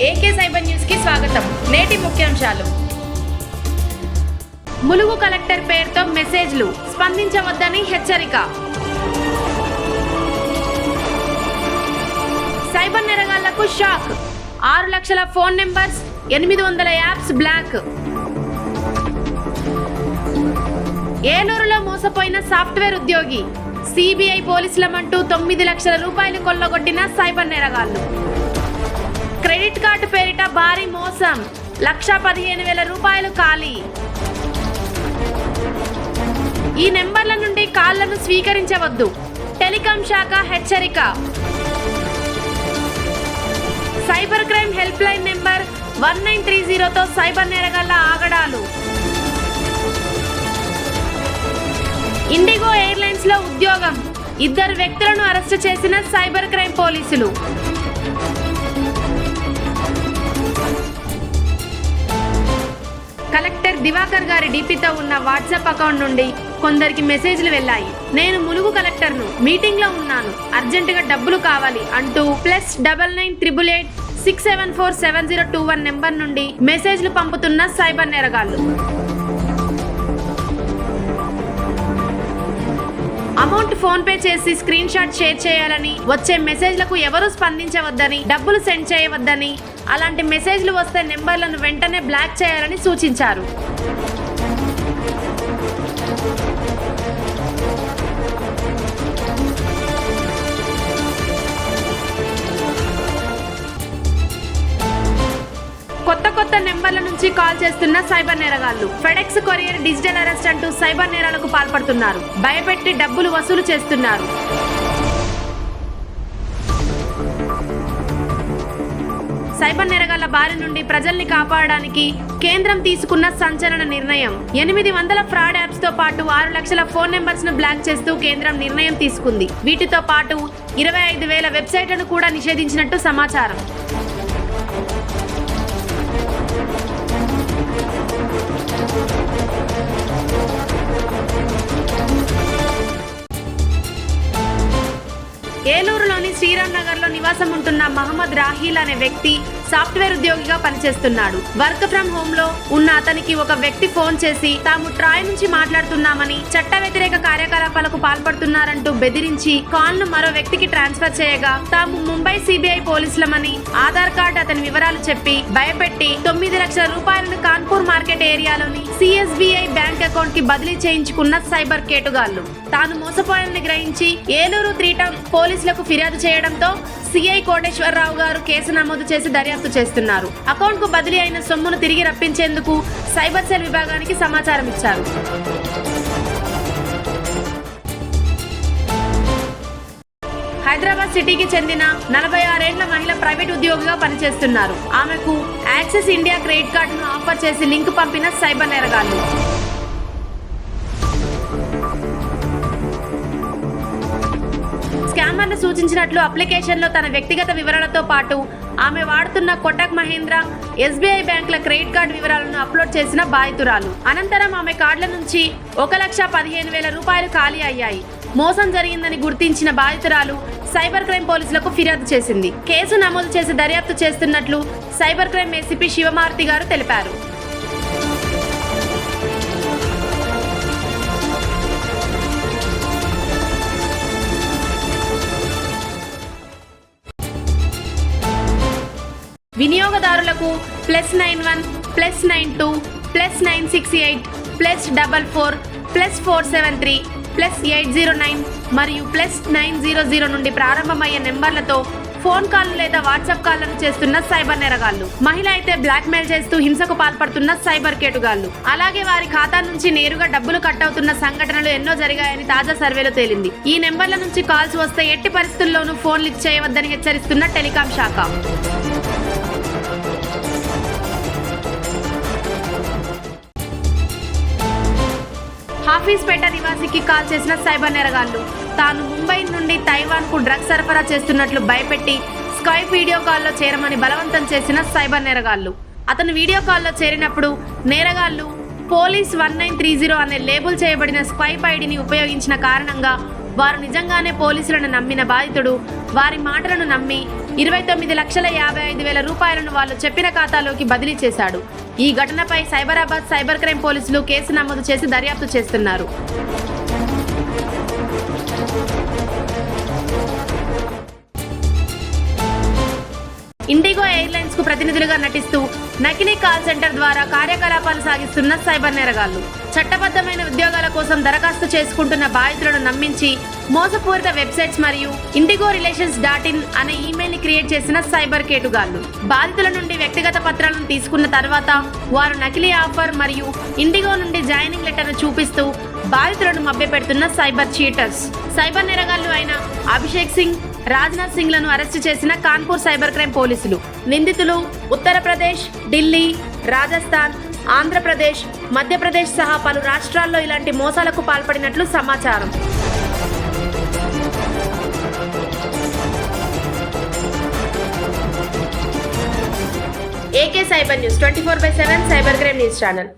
AK cyber న్యూస్కి స్వాగతం. నేటి ముఖ్యాంశాలు. ములుగు కలెక్టర్ పేరుతో మెసేజ్లు. స్పందించవద్దని హెచ్చరిక. సైబర్ నెరగాళ్ళకు షాక్. ఆరు లక్షల ఫోన్ నెంబర్స్ ఎనిమిది వందల యాప్స్ బ్లాక్. ఏలూరులో మోసపోయిన సాఫ్ట్వేర్ ఉద్యోగి. సిబిఐ పోలీసులమంటూ తొమ్మిది లక్షల రూపాయలు కొల్లగొట్టిన సైబర్ నేరగాళ్ళు. క్రెడిట్ కార్డు పేరిట భారీ మోసం. లక్ష పదిహేను వేల రూపాయలు ఖాళీ. ఈ నెంబర్ల నుండి కాళ్ళను స్వీకరించవద్దు. టెలికాం శాఖ హెచ్చరిక. Cyber crime help line number one nine three జీరోతో cyber నేరగాళ్ళ ఆగడాలు. ఇండిగో ఎయిర్లైన్స్లో ఉద్యోగం. ఇద్దరు వ్యక్తులను అరెస్టు చేసిన సైబర్ క్రైమ్ పోలీసులు. కలెక్టర్ దివాకర్ గారి డీపీతో ఉన్న వాట్సాప్ అకౌంట్ నుండి కొందరికి మెసేజ్లు వెళ్ళాయి. నేను ములుగు కలెక్టర్ను మీటింగ్లో ఉన్నాను. అర్జెంటుగా డబ్బులు కావాలి అంటూ plus double nine triple eight six seven four seven zero two one number నుండి మెసేజ్లు పంపుతున్న సైబర్ నేరగాళ్ళు అమౌంట్ ఫోన్ పే చేసి స్క్రీన్ షాట్ షేర్ చేయాలని వచ్చే మెసేజ్లకు ఎవరు స్పందించవద్దని డబ్బులు సెండ్ చేయవద్దని అలాంటి మెసేజ్లు వస్తే నెంబర్లను వెంటనే బ్లాక్ చేయాలని సూచించారు. కొత్త కొత్త నెంబర్ల నుంచి కాల్ చేస్తున్న సైబర్ నేరగాళ్ళు. ఫెడెక్స్ కొరియర్ డిజిటల్ అరెస్ట్ అంటూ సైబర్ నేరాలకు పాల్పడుతున్నారు. భయపెట్టి డబ్బులు వసూలు చేస్తున్నారు. సైబర్ నేరగాళ్ళ బారి నుండి ప్రజల్ని కాపాడడానికి కేంద్రం తీసుకున్న సంచలన నిర్ణయం. ఎనిమిది వందల ఫ్రాడ్ యాప్స్తో పాటు ఆరు లక్షల ఫోన్ నెంబర్స్ను బ్లాక్ చేస్తూ కేంద్రం నిర్ణయం తీసుకుంది. వీటితో పాటు ఇరవై ఐదు వేల వెబ్సైట్లను కూడా నిషేధించినట్టు సమాచారం. శ్రీరామ్ నగర్లో నివాసం ఉంటున్న మహమ్మద్ రాహీల్ అనే వ్యక్తి సాఫ్ట్వేర్ ఉద్యోగిగా పనిచేస్తున్నాడు. వర్క్ ఫ్రం హోమ్లో ఉన్న అతనికి ఒక వ్యక్తి ఫోన్ చేసి తాము ట్రాయ్ నుంచి మాట్లాడుతున్నామని చట్ట వ్యతిరేక కార్యకలాపాలకు పాల్పడుతున్నారంటూ బెదిరించి కాల్ను మరో వ్యక్తికి ట్రాన్స్ఫర్ చేయగా తాము ముంబై సిబిఐ పోలీసులమని ఆధార్ కార్డ్ అతని వివరాలు చెప్పి భయపెట్టి తొమ్మిది లక్షల రూపాయలను కాన్పూర్ మార్కెట్ ఏరియాలోని సిఎస్బిఐ బ్యాంక్ అకౌంట్కి బదిలీ చేయించుకున్న సైబర్ కేటుగాళ్ళు తాను మోసపోయాలని గ్రహించి ఏలూరు త్రీ టౌన్ పోలీసులకు ఫిర్యాదు చేయడంతో సిఐ కోటేశ్వరరావు గారు కేసు నమోదు చేసి దర్యాప్తు చేస్తున్నారు. అకౌంట్కు బదిలీ అయిన సొమ్మును తిరిగి రప్పించేందుకు సైబర్ సెల్ విభాగానికి సమాచారం ఇచ్చారు. హైదరాబాద్ సిటీకి చెందిన నలభై ఆరేళ్ళ మహిళ ప్రైవేట్ ఉద్యోగిగా పనిచేస్తున్నారు. ఆమెకు యాక్సిస్ ఇండియా క్రెడిట్ కార్డును ఆఫర్ చేసి లింక్ పంపిన సైబర్ నేరగాళ్ళు. స్కామర్ను సూచించినట్లు అప్లికేషన్లో తన వ్యక్తిగత వివరాలతో పాటు ఆమె వాడుతున్న కొటక్ మహేంద్ర ఎస్బీఐ బ్యాంకుల క్రెడిట్ కార్డు వివరాలను అప్లోడ్ చేసిన బాధితురాలు. అనంతరం ఆమె కార్డుల నుంచి ఒక లక్ష పదిహేను వేల రూపాయలు ఖాళీ అయ్యాయి. మోసం జరిగిందని గుర్తించిన బాధితురాలు సైబర్ క్రైమ్ పోలీసులకు ఫిర్యాదు చేసింది. కేసు నమోదు చేసి దర్యాప్తు చేస్తున్నట్లు సైబర్ క్రైమ్ ఏసీపీ శివమారుతి గారు తెలిపారు. వినియోగదారులకు plus nine one plus nine two plus nine six eight plus double four plus four seven three plus eight zero nine మరియు ప్లస్ నైన్ జీరో జీరో నుండి ప్రారంభమయ్యే నెంబర్లతో ఫోన్ కాల్ లేదా వాట్సాప్ కాల్లను చేస్తున్న సైబర్ నేరగాళ్ళు. మహిళ అయితే బ్లాక్ మెయిల్ చేస్తూ హింసకు పాల్పడుతున్న సైబర్ కేటుగాళ్ళు. అలాగే వారి ఖాతా నుంచి నేరుగా డబ్బులు కట్ అవుతున్న సంఘటనలు ఎన్నో జరిగాయని తాజా సర్వేలో తేలింది. ఈ నెంబర్ల నుంచి కాల్స్ వస్తే ఎట్టి పరిస్థితుల్లోనూ ఫోన్ లిఫ్ట్ చేయవద్దని హెచ్చరిస్తున్న టెలికాం శాఖ. హాఫీజ్పేట నివాసికి కాల్ చేసిన సైబర్ నేరగాళ్ళు. తాను ముంబై నుండి తైవాన్కు డ్రగ్స్ సరఫరా చేస్తున్నట్లు భయపెట్టి స్కైప్ వీడియో కాల్లో చేరమని బలవంతం చేసిన సైబర్ నేరగాళ్ళు. అతను వీడియో కాల్లో చేరినప్పుడు నేరగాళ్ళు police one nine three zero అనే లేబుల్ చేయబడిన స్కైప్ ఐడిని ఉపయోగించిన కారణంగా వారు నిజంగానే పోలీసులను నమ్మిన బాధితుడు. వారి మాటలను నమ్మి ఇరవై తొమ్మిది లక్షల యాభై ఐదు వేల రూపాయలను వాళ్ళు చెప్పిన ఖాతాలోకి బదిలీ చేశాడు. ఈ ఘటనపై సైబరాబాద్ సైబర్ క్రైమ్ పోలీసులు కేసు నమోదు చేసి దర్యాప్తు చేస్తున్నారు. ఇండిగో ఎయిర్లైన్స్కు ప్రతినిధులుగా నటిస్తూ నకిలీ కాల్ సెంటర్ ద్వారా కార్యకలాపాలు సాగిస్తున్న సైబర్ నేరగాళ్ళు. చట్టబద్ధమైన ఉద్యోగాల కోసం దరఖాస్తు చేసుకుంటున్న బాధితులను నమ్మించి మోసపూరిత వెబ్సైట్స్ మరియు ఇండిగో రిలేషన్స్ డాట్ ఇన్ అనే ఈమెయిల్ని క్రియేట్ చేసిన సైబర్ కేటుగాళ్ళు. బాధితుల నుండి వ్యక్తిగత పత్రాలను తీసుకున్న తర్వాత వారు నకిలీ ఆఫర్ మరియు ఇండిగో నుండి జాయినింగ్ లెటర్ చూపిస్తూ బాధితులను మభ్యపెడుతున్న సైబర్ చీటర్స్. సైబర్ నేరగాళ్ళు అయిన అభిషేక్ సింగ్ రాజ్నాథ్ సింగ్లను అరెస్టు చేసిన కాన్పూర్ సైబర్ క్రైమ్ పోలీసులు. నిందితులు ఉత్తరప్రదేశ్ ఢిల్లీ రాజస్థాన్ ఆంధ్రప్రదేశ్ మధ్యప్రదేశ్ సహా పలు రాష్ట్రాల్లో ఇలాంటి మోసాలకు పాల్పడినట్లు సమాచారం. AK cyber news twenty four by seven cyber crime news channel.